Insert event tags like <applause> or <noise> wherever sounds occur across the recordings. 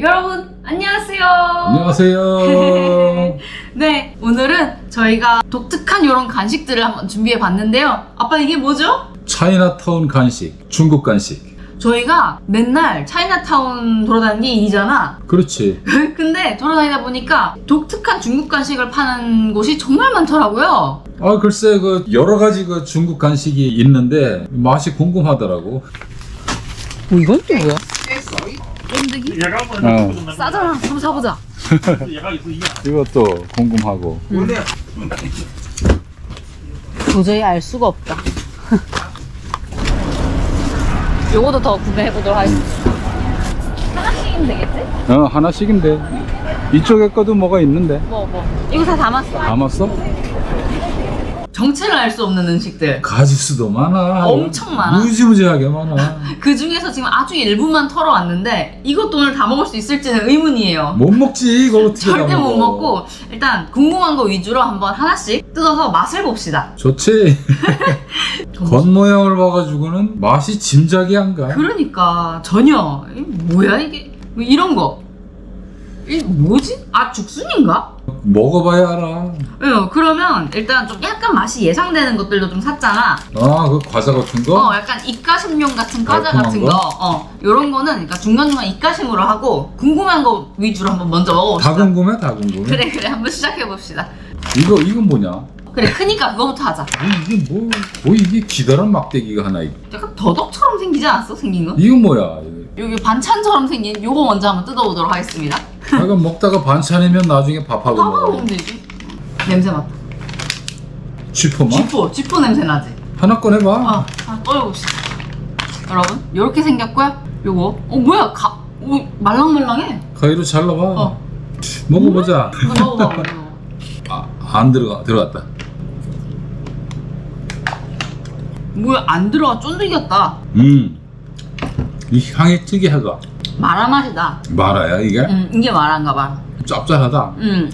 여러분 안녕하세요. 안녕하세요. <laughs> 네, 오늘은 저희가 독특한 이런 간식들을 한번 준비해 봤는데요. 아빠 이게 뭐죠? 차이나타운 간식, 중국 간식. 저희가 맨날 차이나타운 돌아다니는 게 일이잖아. 그렇지. <laughs> 근데 돌아다니다 보니까 독특한 중국 간식을 파는 곳이 정말 많더라고요. 아 글쎄 그 여러 가지 그 중국 간식이 있는데 맛이 궁금하더라고. 뭐 이건 또 뭐야? 엠득이? 어. 싸잖아. 한번 사보자. <laughs> 이것도 궁금하고 음. 도저히 알 수가 없다. <laughs> 요거도 더 구매해보도록 하겠습니다. 하나씩이면 되겠지? 어 하나씩인데 이쪽에 것도 뭐가 있는데 뭐, 뭐. 이거 다 담았어. 담았어? 정체를 알 수 없는 음식들. 가지수도 많아. 엄청 많아. 무지무지하게 많아. <laughs> 그 중에서 지금 아주 일부만 털어왔는데 이것도 오늘 다 먹을 수 있을지는 의문이에요. 못 먹지 이걸 어떻게 절대 다못 먹어. 먹고 일단 궁금한 거 위주로 한번 하나씩 뜯어서 맛을 봅시다. 좋지. <laughs> 겉모양을 봐가지고는 맛이 짐작이 안 가. 그러니까 전혀 이 뭐야 이게 뭐 이런 거. 이 뭐지? 아 죽순인가? 먹어봐야 알아. 응, 그러면 일단 좀 약간 맛이 예상되는 것들도 좀 샀잖아. 아, 그 과자 같은 거? 어, 약간 입가심용 같은 과자 달콤한 같은 거? 거. 어, 요런 거는 그러니까 중간중간 입가심으로 하고 궁금한 거 위주로 한번 먼저 다 먹어봅시다. 궁금해, 다 궁금해. 그래, 그래. 한번 시작해봅시다. 이거, 이건 뭐냐? 그래, 크니까 그거부터 하자. 뭐, 이게 뭐, 뭐 이게 기다란 막대기가 하나 있 약간 더덕처럼 생기지 않았어? 생긴 거? 이건 뭐야? 이거. 여기 반찬처럼 생긴 요거 먼저 한번 뜯어보도록 하겠습니다. 아, 이거 먹다가 반찬이면 나중에 밥하고 봐봐, 먹어. 보면 되지. 냄새 맡아. 쥐포마? 쥐포, 쥐포 냄새 나지? 하나 꺼내봐. 어, 하나 떠려봅시다. 여러분, 요렇게 생겼고요. 요거. 어, 뭐야? 가, 오, 말랑말랑해. 가위로 잘라봐. 어. 먹어보자. 이거 먹어봐, 이거. 아, 안 들어가, 들어갔다. 뭐야, 안 들어가. 쫀득이 같다. 음. 이 향이 특이하다. 마라 맛이다. 마라야, 이게? 음, 이게 마라인가 봐. 짭짤하다. 음.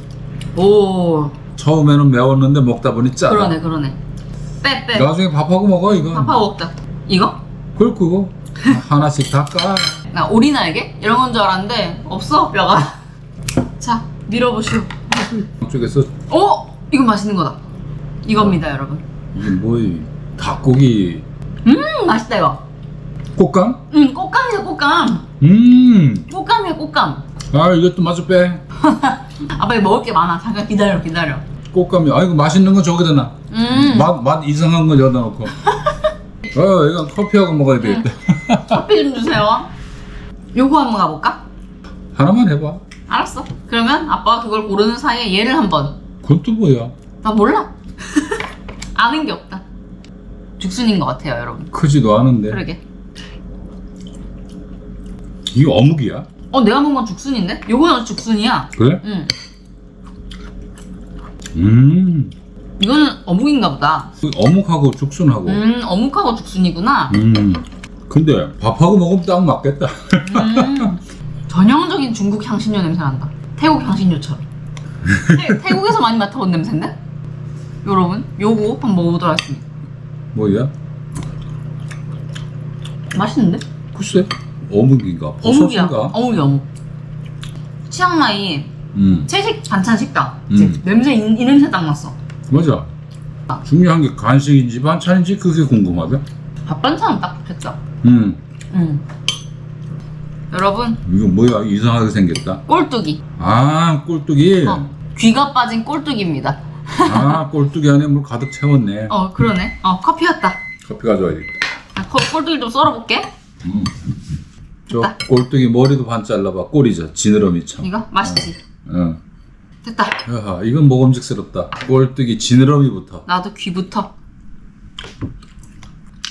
오, 처음에는 매웠는데 먹다 보니 짜다. 그러네, 그러네. 빼, 빼. 나중에 밥하고 먹어, 이거. 밥하고 먹자. 이거? 그걸 그거. 하나씩 다 까. 나 오리날개? 이런 건 줄 알았는데, 없어, 뼈가. 자, 밀어보시오. 쪽에서 오! 이건 맛있는 거다. 이겁니다, 여러분. 이게 뭐 이, 닭고기 음, 맛있다, 이거. 꽃감? 음, 꽃감이다, 꽃감. 음. 꽃감이야, 꽃감. 아 이것도 마저 빼. <laughs> 아빠 이거 먹을 게 많아. 잠깐 기다려, 기다려. 꽃감이. 아 이거 맛있는 거 저기다 놔. 음, 맛, 맛 이상한 거 여기다 놓고. <laughs> 어 이건 커피하고 먹어야 되겠다. <laughs> 커피 좀 주세요. 요거 한번 가볼까? 하나만 해봐. 알았어. 그러면 아빠가 그걸 고르는 사이에 얘를 한번. 그건 또 뭐야? 나 몰라. 아는 게 없다. 죽순인 것 같아요, 여러분. 크지도 않은데. 그러게. 이게 어묵이야? 어, 내가 먹은 건 죽순인데? 요거는 죽순이야. 그래? 응. 음. 이거는 어묵인가 보다. 그 어묵하고 죽순하고. 음, 어묵하고 죽순이구나. 음. 근데 밥하고 먹으면 딱 맞겠다. 음. <laughs> 전형적인 중국 향신료 냄새 난다. 태국 향신료처럼. <laughs> 태, 태국에서 많이 맡아본 냄새인데? 여러분, 요거 한번 먹어보도록 하겠습니다. 뭐야? 맛있는데? 글쎄. 어묵인가? 어묵이야. 버섯인가? 어묵이 어묵. 치앙마이 음. 채식 반찬 식당. 음. 냄새 이, 이 냄새 딱 났어. 맞아. 중요한 게 간식인지 반찬인지 그게 궁금하다. 밥 반찬은 딱 좋겠다. 음. 음. 여러분, 이거 뭐야? 이상하게 생겼다. 꼴뚜기. 아, 꼴뚜기. 어, 귀가 빠진 꼴뚜기입니다. 아, 꼴뚜기 안에 물 가득 채웠네. 어, 그러네. 어, 커피 왔다. 커피 가져와야겠다. 아, 거- 꼴뚜기 좀 썰어볼게. 음. 저 됐다. 꼴뚜기 머리도 반 잘라봐. 꼬리죠. 지느러미처럼. 이거 맛있지? 응. 됐다. 야하, 이건 먹음직스럽다. 꼴뚜기 지느러미부터. 나도 귀부터.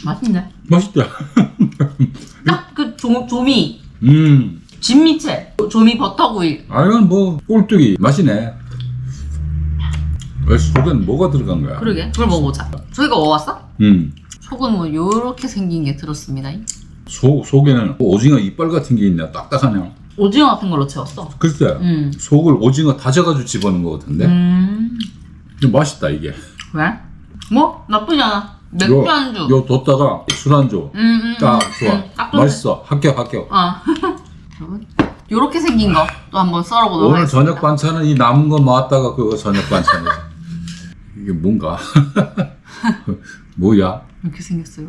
맛있네. 맛있다. <laughs> 딱 그 조미, 음. 진미채, 조미 버터구이. 아, 이건 뭐 꼴뚜기 맛이네. 왜 속엔 뭐가 들어간 거야? 그러게. 그걸 먹어보자. 저희가 먹어봤어? 음. 속은 뭐 요렇게 생긴 게 들었습니다. 속, 속에는 오징어 이빨 같은 게 있네. 딱딱하네. 오징어 같은 걸로 채웠어. 글쎄. 음. 속을 오징어 다져가지고 집어넣은 거 같은데. 음. 근데 맛있다, 이게. 왜? 뭐? 나쁘지 않아. 맥주 안주. 요 뒀다가 술 안주. 음, 음, 딱 음, 좋아. 음, 딱 좋네. 맛있어. 합격, 합격. 어. 여러분, <laughs> 요렇게 생긴 거 또 한번 썰어보도록 오늘 하겠습니다. 저녁 반찬은 이 남은 거 모았다가 그거 저녁 반찬이야. 이게 뭔가? <laughs> 뭐야? 이렇게 생겼어요.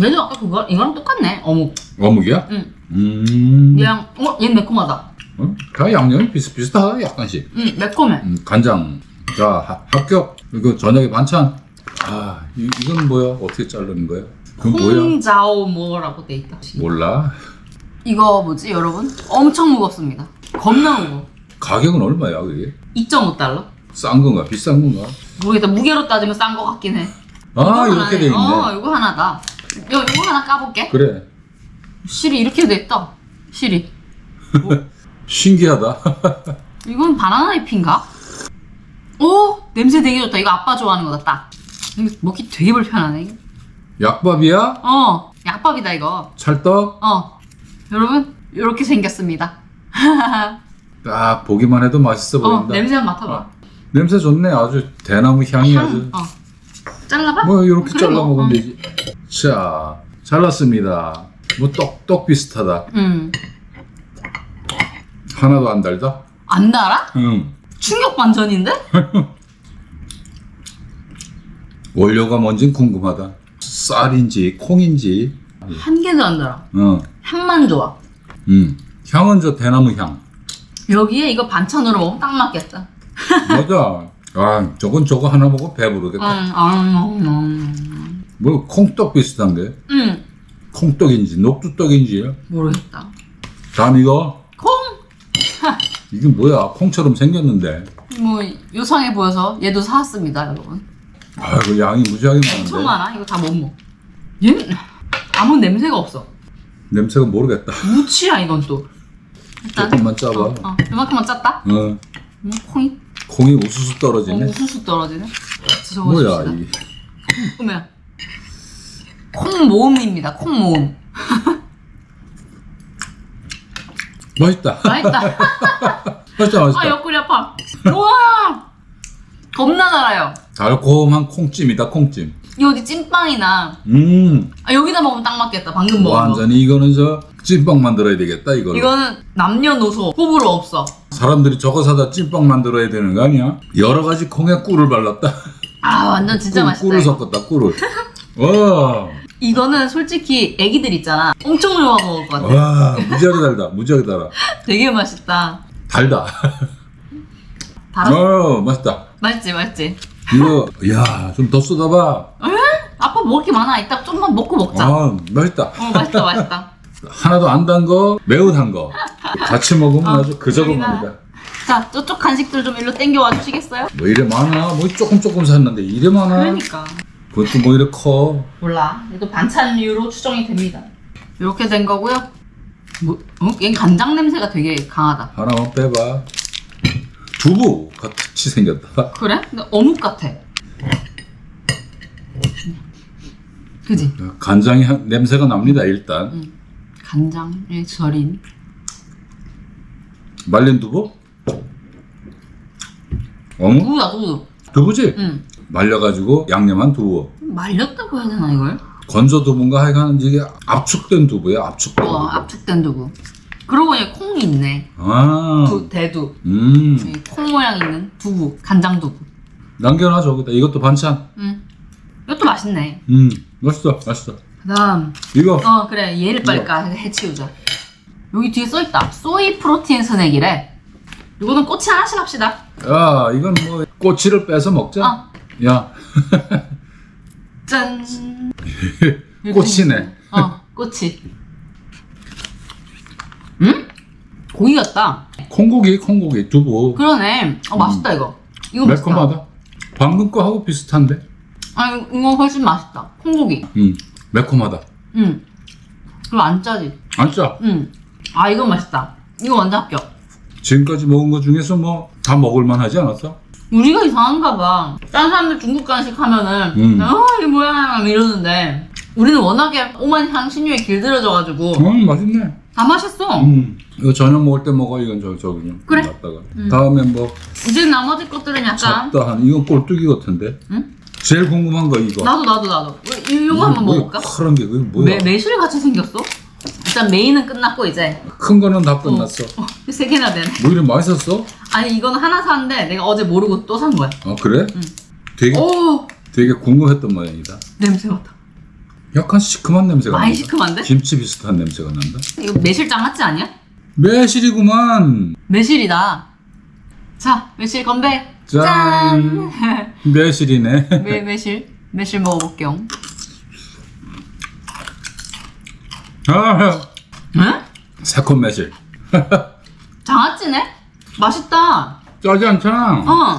얘도 아까 그거 이거랑 똑같네. 어묵. 어묵이야? 응. 음. 얘랑 어, 얘는 매콤하다. 어? 다 양념이 비슷비슷하다 약간씩. 응, 매콤해. 음, 간장. 자 하- 합격. 이거 저녁에 반찬. 아 이, 이건 뭐야? 어떻게 자르는 거야? 그건 뭐야? 홍자오 뭐라고 돼 있다. 몰라. 이거 뭐지, 여러분? 엄청 무겁습니다. 겁나 무거워. 가격은 얼마야 그게? 2.5달러? 싼 건가? 비싼 건가? 모르겠다. 무게로 따지면 싼 거 같긴 해. 아 이거 이렇게 돼 하나네. 있네. 어, 이거 하나다. 이거, 이거 하나 까볼게. 그래. 실이 이렇게 돼 있다. 실이. <laughs> 신기하다. <laughs> 이건 바나나 잎인가? 오! 냄새 되게 좋다. 이거 아빠 좋아하는 거다, 딱. 이거 먹기 되게 불편하네. 약밥이야? 어, 약밥이다, 이거. 찰떡? 어. 여러분, 이렇게 생겼습니다. <laughs> 딱 보기만 해도 맛있어 어, 보인다. 냄새 한번 맡아봐. 냄새 좋네. 아주 대나무 향이 아주. 어. 잘라봐? 뭐 이렇게 그래, 잘라 뭐, 먹으면 어. 되지. 자, 잘랐습니다. 뭐 떡 떡 비슷하다. 음. 하나도 안 달다. 안 달아? 응. 충격 반전인데? <laughs> 원료가 뭔진 궁금하다. 쌀인지 콩인지. 한 개도 안 달아. 어. 향만 좋아. 음. 향은 저 대나무 향. 여기에 이거 반찬으로 먹으면 딱 맞겠다. 맞아. 아, 저건 저거 하나 먹고 음, 배부르겠다. 음, 음, 음. 뭐 콩떡 비슷한데. 음, 콩떡인지 녹두떡인지. 모르겠다. 다음 이거. 콩! 이게 뭐야? 콩처럼 생겼는데. 뭐, 요상해 보여서 얘도 사왔습니다, 여러분. 아이고 양이 무지하게 엄청 많은데. 많아. 이거 다 못 먹어. 얘는 아무 냄새가 없어. 냄새가 모르겠다. 무치야, 이건 또. 일단. 조금만 짜봐. 어, 어. 이만큼만 짰다? 어. 음, 콩이 콩이 우수수 어, 떨어지네. 우수수 떨어지네. 뭐야 적어줍시다. 이 그러면 콩 모음입니다. 콩 모음. <laughs> 맛있다. 맛있다. <laughs> 맛있다 맛있다. 아 옆구리 아파. 우와 겁나 달아요. 달콤한 콩찜이다 콩찜. 이 어디 찐빵이나 음 아, 여기다 먹으면 딱 맞겠다. 방금 먹은 거. 완전히 이거는 저 찐빵 만들어야 되겠다 이거. 이거는 남녀노소 호불호 없어. 사람들이 저거 사다 찐빵 만들어야 되는 거 아니야? 여러 가지 콩에 꿀을 발랐다. 아 완전 진짜 꿀, 맛있다. 꿀을 이거. 섞었다 꿀을. <laughs> 와, 이거는 솔직히 애기들 있잖아. 엄청 좋아 먹을 것 같아. 와 무지하게 달다. 무지하게 달아. <laughs> 되게 맛있다. 달다. 달아. 어 맛있다. 맛있지 맛있지. 이거 야좀 더 쏟아봐. 아빠 먹을 게 많아. 이따 좀만 먹고 먹자. 아 맛있다. 어 맛있다 맛있다. <laughs> 하나도 안 단 거, 매우 단 거. 같이 먹으면 어, 아주. 납니다. 자 저쪽 간식들 좀 일로 땡겨와 주시겠어요? 뭐 이래 많아? 뭐 조금 조금 샀는데 이래 많아? 그러니까. 그것도 뭐 이래 커? 몰라. 얘도 반찬류로 추정이 됩니다. 이렇게 된 거고요. 뭐, 어? 얘 간장 냄새가 되게 강하다. 하나만 빼봐. 두부 같이 생겼다. 그래? 근데 어묵 같아. 그지? 간장이 향- 냄새가 납니다 일단. 응. 간장에 절인. 말린 두부? 어묵? 두부다 두부. 두부지? 응. 말려가지고 양념한 두부. 말렸다고 해야 되나 이걸? 건조 두부인가 하여간 이게 압축된 두부야 압축된 어 두부. 압축된 두부. 그러고 보니 콩이 있네. 아, 두, 대두. 음, 이콩 모양 있는 두부. 간장 두부. 남겨놔 저기다. 이것도 반찬. 응. 이것도 맛있네. 음, 맛있어, 맛있어. 그다음 이거 어 그래 얘를 빨리 까 해치우자 여기 뒤에 써있다 소이 프로틴 스낵이래 이거는 꼬치 하나씩 합시다 야, 이건 뭐 꼬치를 빼서 먹자. 어. 야, 짠 <laughs> 꼬치네. 어 꼬치 응? 고기 같다 콩고기, 콩고기, 두부. 그러네 어 맛있다 이거 이거 맛있다 매콤하다. 방금 거 하고 비슷한데? 아 이거- 이거 훨씬 맛있다 콩고기 음, 매콤하다. 응 그리고 안 짜지 안 짜. 응아 이거 맛있다 이거 완전 합격 지금까지 먹은 거 중에서 뭐 다 먹을만 하지 않았어? 우리가 이상한가 봐. 딴 사람들 중국 간식 하면은 음. 어 이게 뭐야 막 이러는데 우리는 워낙에 오만 향신료에 길들여져가지고 음, 맛있네. 다 마셨어. 음, 이거 저녁 먹을 때 먹어. 이건 저, 저 그냥. 그래. 놨다가. 음. 다음에 뭐, 이제 나머지 것들은 약간 잡다 한, 이건 꼴뚜기 같은데? 응? 제일 궁금한 거 이거. 나도 나도 나도 이- 이거 한번 먹어볼까? 파란 게 그게 뭐야? 매 매실 같이 생겼어? 일단 메인은 끝났고 이제 큰 거는 다 끝났어. 어, 세 개나 되네. 뭐 이리 맛있었어? 아니 이거는 하나 샀는데 내가 어제 모르고 또 산 거야. 아 그래? 응. 되게 오 되게 궁금했던 모양이다. 냄새 맡아. 약간 시큼한 냄새가 많이 난다. 시큼한데? 김치 비슷한 냄새가 난다. 이거 매실장 같지 않냐? 매실이구만. 매실이다. 자 매실 건배. 짠. <laughs> 매실이네. 매 매실 매실 먹어볼게요. 아, 응? 새콤 매실. <laughs> 장아찌네? 맛있다. 짜지 않잖아. 어.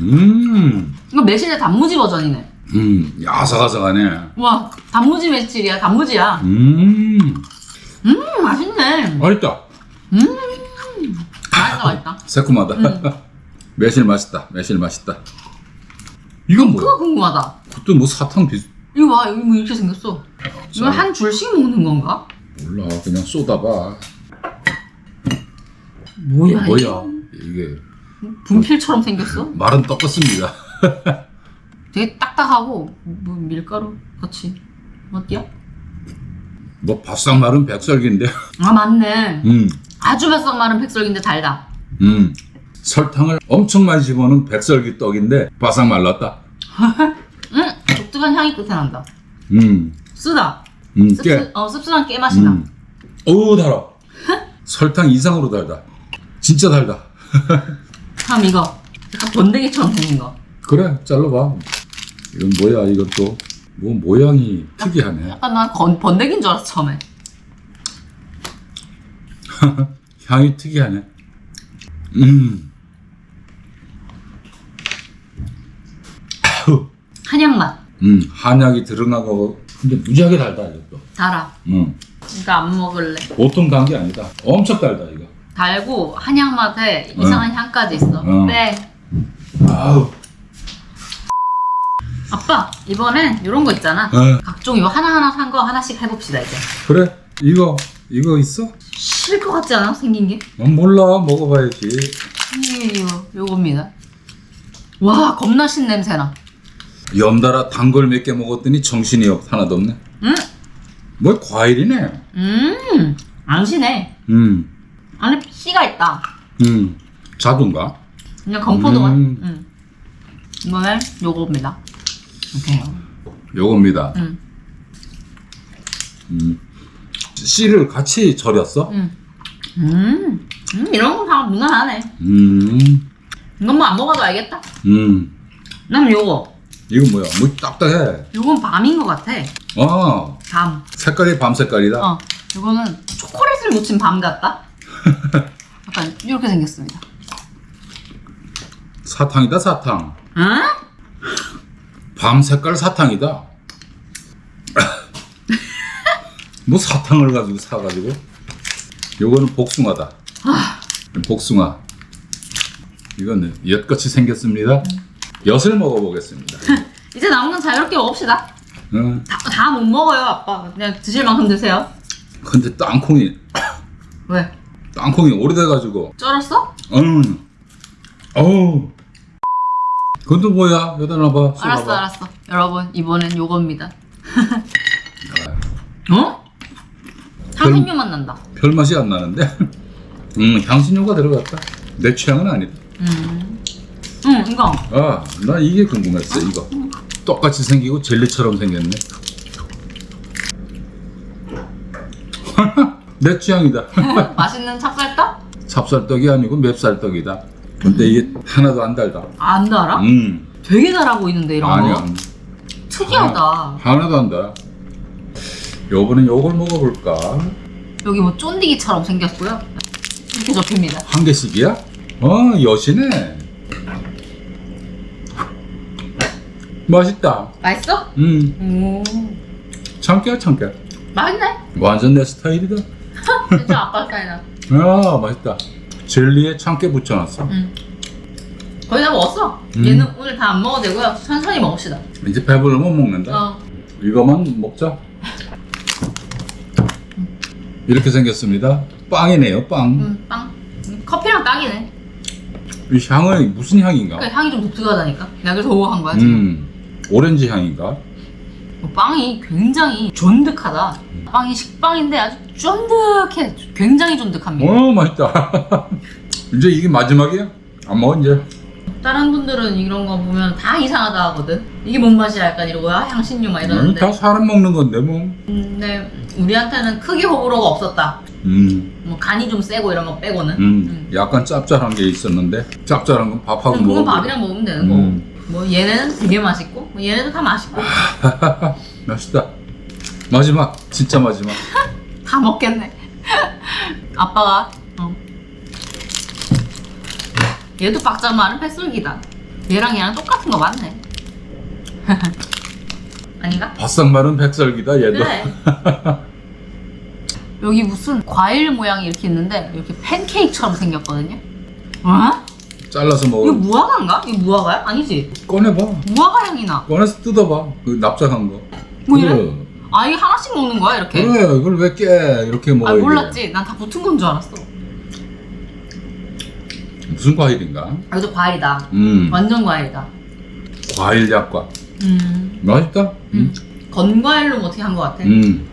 음, 이거 매실의 단무지 버전이네. 음, 야삭아삭하네. 와 단무지 매실이야 단무지야. 음, 음 맛있네. 맛있다. 맛있다 맛있다. 새콤하다. 음. <laughs> 매실 맛있다. 매실 맛있다. 이건 뭐야? 그거 궁금하다. 그것도 뭐 사탕 비슷. 이거 봐 여기 뭐 이렇게 생겼어. 이거 자. 한 줄씩 먹는 건가? 몰라, 그냥 쏟아봐. 뭐야? 뭐야? 이게 분필처럼 생겼어. <laughs> 말은 떡같습니다. <laughs> 되게 딱딱하고 뭐 밀가루 같이 어디야? 뭐 바싹 마른 백설기인데. 아 맞네. 음, 아주 바싹 마른 백설기인데 달다. 음. 설탕을 엄청 많이 집어넣은 백설기 떡인데 바싹 말랐다. 응 <laughs> 독특한 향이 끝에 난다. 음, 쓰다. 음, 씁쓸, 깨. 어 씁쓸한 깨 맛이 나. 음. 어우 달아. 설탕 이상으로 달다. 진짜 달다. <laughs> 그럼 이거 약간 번데기처럼 생긴 거. 그래, 잘라봐. 이건 뭐야? 이것도 뭐 모양이 특이하네. 약간 난 건, 번데기인 줄 알았어 처음에. <laughs> 향이 특이하네. 음. 아우. 한약 맛. 음, 한약이 들어가고 근데 무지하게 달다 이것도. 달아. 음. 그러니까 안 먹을래. 보통 단 게 아니다. 엄청 달다 이거. 달고 한약 맛에 이상한 향까지 있어. 어. 네. 아우. 아빠 이번엔 이런 거 있잖아. 어. 각종 이거 하나 하나 산 거 하나씩 해봅시다 이제. 그래. 이거 이거 있어? 싫을 것 같지 않아? 생긴 게? 난 몰라. 먹어봐야지. 이거 요겁니다. 와 겁나 신 냄새나. 연달아 단 걸 몇 개 먹었더니 정신이 없 하나도 없네. 음, 뭐 과일이네. 음, 안 시네. 음, 안에 씨가 있다. 음. 자두인가? 그냥 건포도가. 음. 음. 이번엔 요겁니다. 오케이. 요겁니다. 음, 음. 씨를 같이 절였어? 음, 음, 음 이런 거다 무난하네. 음, 이건 뭐 안 먹어도 알겠다. 음. 난 요거. 이거 뭐야? 뭐 딱딱해. 요건 밤인 것 같아. 아, 밤. 색깔이 밤 색깔이다. 어, 요거는 초콜릿을 묻힌 밤 같다. <laughs> 약간 이렇게 생겼습니다. 사탕이다 사탕. 응? 밤 색깔 사탕이다. 뭐 사탕을 가지고 사가지고. 요거는 복숭아다. 복숭아. 이거는 엿같이 생겼습니다. 엿을 먹어보겠습니다. <laughs> 이제 남은 건 자유롭게 먹읍시다. 응. 다 못 먹어요, 아빠. 그냥 드실 만큼 드세요. 근데 땅콩이 <laughs> 왜? 땅콩이 오래돼가지고 쩔었어? 음. 어우. 그것도 뭐야? 여기다 놔봐. 쏟아봐. 알았어, 알았어. 여러분, 이번엔 요겁니다. <laughs> 어? 향신료 맛 난다. 별 맛이 안 나는데? <laughs> 음, 향신료가 들어갔다. 내 취향은 아니다. 음. 응, 이거. 아, 나 이게 궁금했어, 이거. 똑같이 생기고 젤리처럼 생겼네. <laughs> 내 취향이다. <laughs> 맛있는 찹쌀떡? 찹쌀떡이 아니고 맵쌀떡이다. 근데 이게 하나도 안 달다. 안 달아? 음, 되게 달아 보이는데, 이런 아니야. 거. 특이하다. 하나도 안 달. 요번엔 요걸 먹어볼까? 여기 뭐 쫀디기처럼 생겼고요. 이렇게 접힙니다. 한 개씩이야? 어, 여시네. 맛있다. 맛있어? 음, 오. 참깨야, 참깨. 맛있네? 완전 내 스타일이다. <laughs> 진짜 아빠 스타일이다. 아, 맛있다. 젤리에 참깨 붙여놨어. 응. 거의 다 먹었어. 음. 얘는 오늘 다 안 먹어도 되고요. 천천히 먹읍시다. 이제 배부르면 못 먹는다. 어. 이거만 먹자. 이렇게 생겼습니다. 빵이네요, 빵. 음, 빵. 음, 커피랑 딱이네. 이 향은 무슨 향인가? 그러니까 향이 좀 독특하다니까. 내가 그래서 오한 거야, 지금. 음, 오렌지 향인가? 어, 빵이 굉장히 쫀득하다. 빵이 식빵인데 아주 쫀득해. 굉장히 쫀득합니다. 어 맛있다. <laughs> 이제 이게 마지막이야? 안 먹어 이제. 다른 분들은 이런 거 보면 다 이상하다 하거든. 이게 뭔 맛이야? 약간 이러고 아, 향신료 막 음, 이러는데. 다 사람 먹는 건데 뭐. 근데 우리한테는 크게 호불호가 없었다. 음, 뭐 간이 좀 세고 이런 거 빼고는. 음, 약간 짭짤한 게 있었는데 짭짤한 건 밥하고 그럼 그건 먹어. 밥이랑 먹으면 되는 거고. 음. 뭐 얘네는 되게 맛있고, 뭐 얘네도 다 맛있고. <laughs> 맛있다. 마지막, 진짜 마지막. <laughs> 다 먹겠네. <laughs> 아빠가 어. 얘도 박자마는 패슬기다. 얘랑 얘랑 똑같은 거 맞네. <laughs> 아닌가? 바싹 마른 백설기다 얘도. 그래. <laughs> 여기 무슨 과일 모양이 이렇게 있는데 이렇게 팬케이크처럼 생겼거든요. 어? 잘라서 이거 먹어. 무화과인가? 이거 무화과야? 아니지. 꺼내봐. 무화과 향이 나. 꺼내서 뜯어봐. 그 납작한 거. 뭐 이래? 그래. 아 이게 하나씩 먹는 거야 이렇게? 그래, 이걸 왜 깨? 이렇게 먹어. 아 몰랐지. 난 다 붙은 건 줄 알았어. 무슨 과일인가? 아, 이것도 과일이다. 음, 완전 과일이다. 과일 약과. 음. 맛있다. 음, 건과일로 뭐 어떻게 한 것 같아. 음.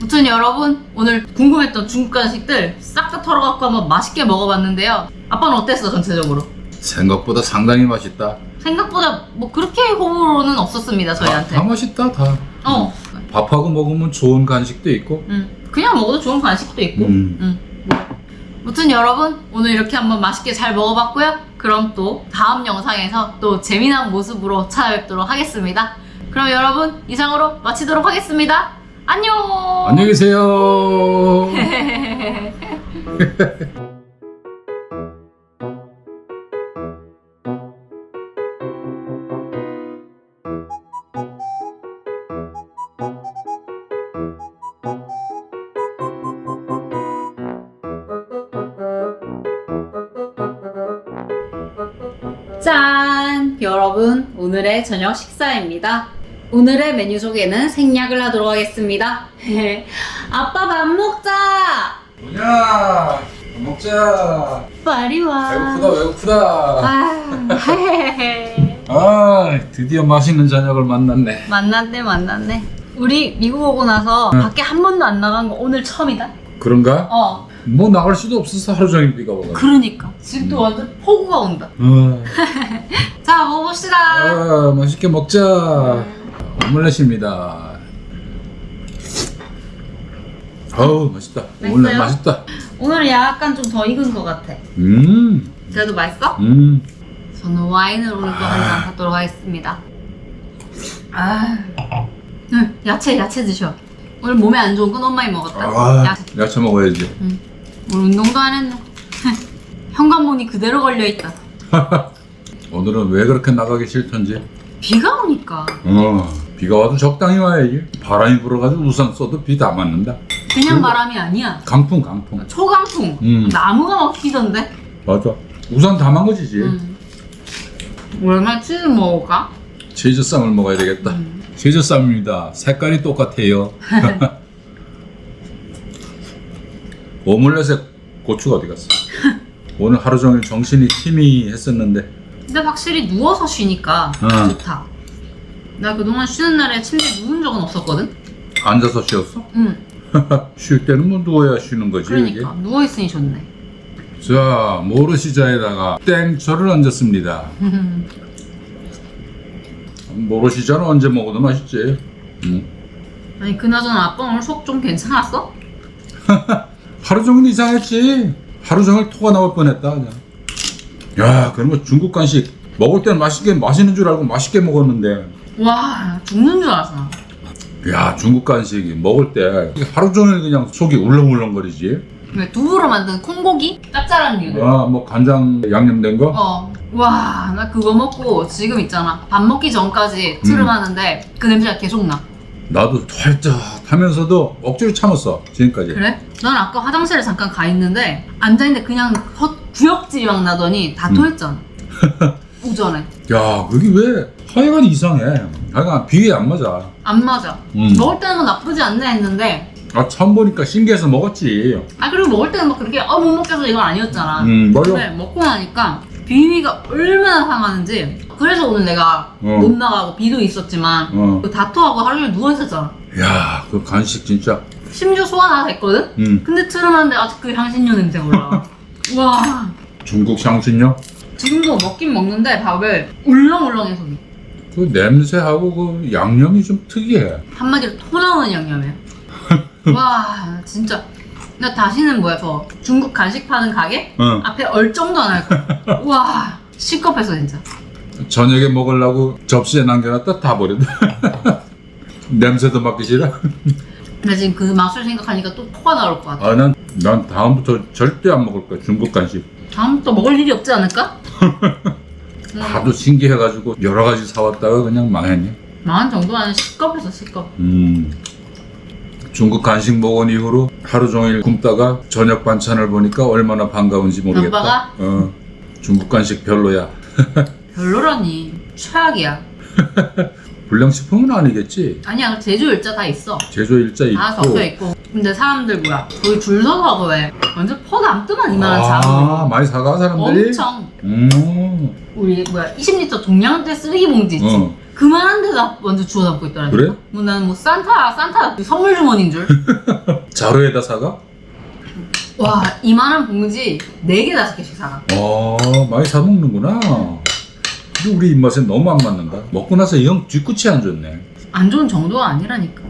아무튼 여러분 오늘 궁금했던 중국 간식들 싹 다 털어갖고 한번 맛있게 먹어봤는데요. 아빠는 어땠어 전체적으로? 생각보다 상당히 맛있다. 생각보다 뭐 그렇게 호불호는 없었습니다 저희한테. 다 맛있다, 다. 어. 밥하고 먹으면 좋은 간식도 있고. 음. 그냥 먹어도 좋은 간식도 있고. 음. 음. 아무튼 여러분 오늘 이렇게 한번 맛있게 잘 먹어봤고요. 그럼 또 다음 영상에서 또 재미난 모습으로 찾아뵙도록 하겠습니다. 그럼 여러분 이상으로 마치도록 하겠습니다. 안녕. 안녕히 계세요. <laughs> 여러분, 오늘의 저녁 식사입니다. 오늘의 메뉴 소개는 생략을 하도록 하겠습니다. <laughs> 아빠 밥 먹자! 뭐냐? 먹자. 빨리 와. 배고프다, 배고프다. 아. <laughs> 아, 드디어 맛있는 저녁을 만났네. 만났네, 만났네. 우리 미국 오고 나서 응. 밖에 한 번도 안 나간 거 오늘 처음이다. 그런가? 어, 뭐 나갈 수도 없었어 하루 종일 비가 와가지고. 그러니까. 지금도 완전 폭우가 온다. 어. <laughs> 자, 먹어봅시다. 아, 맛있게 먹자. 오믈렛입니다. 어우 맛있다. 오믈렛 맛있어요? 맛있다. 오늘은 약간 좀 더 익은 것 같아. 음, 그래도 맛있어? 음. 저는 와인을 오늘 또 한 잔 갖도록 하겠습니다. 아, 응, 야채 야채 드셔. 오늘 몸에 안 좋은 건 많이 먹었다. 아, 야채. 야채 먹어야지. 응. 오늘 운동도 안 했네. <laughs> 현관문이 그대로 걸려 있다. <laughs> 오늘은 왜 그렇게 나가기 싫던지. 비가 오니까 어, 비가 와도 적당히 와야지. 바람이 불어가지고 우산 써도 비 다 맞는다. 그냥 그리고- 바람이 아니야. 강풍, 강풍. 초강풍. 음. 나무가 막 휘던데. 맞아. 우산 다 망가지지. 음. 얼마나 치즈 먹을까? 치즈 쌈을 먹어야 되겠다. 음. 치즈 쌈입니다. 색깔이 똑같아요. <laughs> <laughs> 오믈렛에 고추가 어디 갔어? 오늘 하루 종일 정신이 팀이 했었는데 근데 확실히 누워서 쉬니까 어. 좋다. 나 그동안 쉬는 날에 침대에 누운 적은 없었거든? 앉아서 쉬었어? 응. <laughs> 쉴 때는 뭐 누워야 쉬는 거지. 그러니까 누워있으니 좋네. 이게. 자, 모르시자에다가 땡초를 얹었습니다. <laughs> 모르시자는 언제 먹어도 맛있지. 음. 아니 그나저나 아빠 오늘 속 좀 괜찮았어? <laughs> 하루 종일 이상했지. 하루 종일 토가 나올 뻔했다 그냥. 야, 그러면 중국 간식 먹을 때는 맛있게 맛있는 줄 알고 맛있게 먹었는데, 와 죽는 줄 알았어. 야 중국 간식이 먹을 때 하루 종일 그냥 속이 울렁울렁거리지. 왜 두부로 만든 콩고기? 짭짤한 류. 아, 뭐 간장 양념된 거. 어. 와, 나 그거 먹고 지금 있잖아. 밥 먹기 전까지 트름하는데 그 냄새가 계속 나. 나도 털쩍 하면서도 억지로 참았어 지금까지. 그래? 난 아까 화장실에 잠깐 가 있는데 앉아 있는데 그냥 헛 구역질이 막 나더니 다 음. 토했잖아. <laughs> 오전에. 야, 그게 왜 하여간 이상해. 하여간 비에 안 맞아. 안 맞아. 음. 먹을 때는 뭐 나쁘지 않네 했는데 아, 처음 보니까 신기해서 먹었지. 아 그리고 먹을 때는 막 그렇게 어 못 먹겠어 이건 아니었잖아. 음, 맞아. 근데 먹고 나니까 비위가 얼마나 상하는지 그래서 오늘 내가 어. 못 나가고 비도 있었지만 어. 그 다토하고 하루 종일 누워 있었잖아. 야, 그 간식 진짜 심지어 소화 다 됐거든? 음. 근데 틀어놨는데 아직 그 향신료 냄새 올라 <laughs> 와. 와. 중국 향신료? 지금도 먹긴 먹는데 밥을 울렁울렁해 속이. 그 냄새하고 그 양념이 좀 특이해. 한마디로 토 나오는 양념이에요. <laughs> 와 진짜. 나 다시는 뭐야 저 중국 간식 파는 가게 어. 앞에 얼정도 안 할 거야. <laughs> 와 시겁했어 진짜. 저녁에 먹으려고 접시에 남겨놨다 다 버린다. <laughs> 냄새도 맡기 싫어. 근데 지금 그 맛을 생각하니까 또 토가 나올 것 같아. 아, 난, 난 다음부터 절대 안 먹을 거야. 중국 간식. 다음부터 먹을 일이 없지 않을까? <laughs> 음, 하도 신기해가지고 여러 가지 사왔다가 그냥 망했네. 망한 정도 아니라 시겁했어 시겁. 음. 중국 간식 먹은 이후로 하루 종일 굶다가 저녁 반찬을 보니까 얼마나 반가운지 모르겠다. 아빠가? 어. 중국 간식 별로야. <laughs> 별로라니 최악이야. <laughs> 불량식품은 아니겠지. 아니야 제조 일자 다 있어. 제조 일자 있고. 다 적혀 있고. 근데 사람들 뭐야 거기 줄 서서 하고 왜 완전 퍼 남더만 이만한 아, 많이 사가 사람들이. 엄청 음. 우리 뭐야 20리터 종량제 쓰레기 봉지 있지 어. 그만한 데다 먼저 주워 담고 있더라니까 그래? 뭐 나는 뭐 산타 산타 선물 주머니인 줄 <laughs> 자루에다 사가? 와 이만한 봉지 4개 다섯 개씩 사가 어, 많이 사 먹는구나. 근데 우리 입맛에 너무 안 맞는다. 먹고 나서 영 뒤끝이 안 좋네. 안 좋은 정도가 아니라니까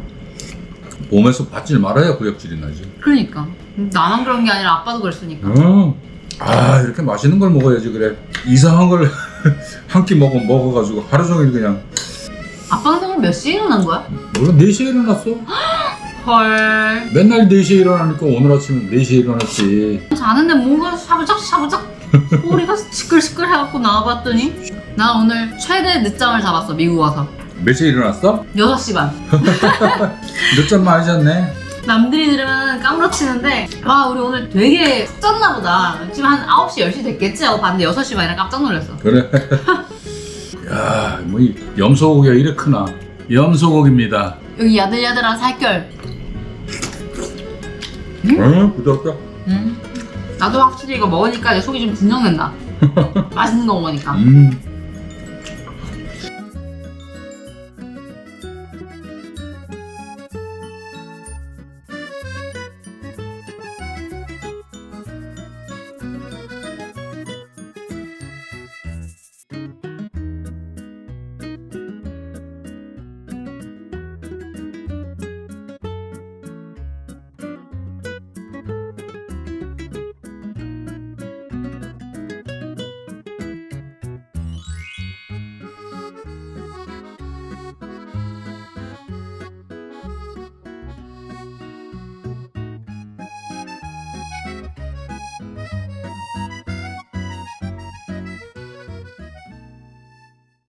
몸에서 받질 말아야 구역질이 나지. 그러니까 나만 그런 게 아니라 아빠도 그랬으니까 어. 아, 이렇게 맛있는 걸 먹어야지 그래. 이상한 걸 <laughs> 한 끼 먹어 먹어가지고 하루 종일 그냥. 아빠는 그럼 몇 시에 일어난 거야? 물론 4시에 일어났어. <gasps> 헐 맨날 4시에 일어나니까 오늘 아침에 4시에 일어났지. 자는데 뭔가 샤부작 샤부작 소리가 <laughs> 시끌시끌 해갖고 나와봤더니 나 오늘 최대 늦잠을 잡았어 미국 와서 몇 시에 일어났어? 6시 반 늦잠 많이 잤네. 남들이 들으면 까무러치는데 와 우리 오늘 되게 푹 잤나 보다 지금 한 9시 10시 됐겠지 하고 봤는데 6시 반이라 깜짝 놀랐어 그래. <laughs> 야, 뭐이 염소고기가 이래 크나? 염소고기입니다. 여기 야들야들한 살결 어, 부드럽다. 음. 나도 확실히 이거 먹으니까 내 속이 좀 진정된다 <laughs> 맛있는 거 먹으니까 음.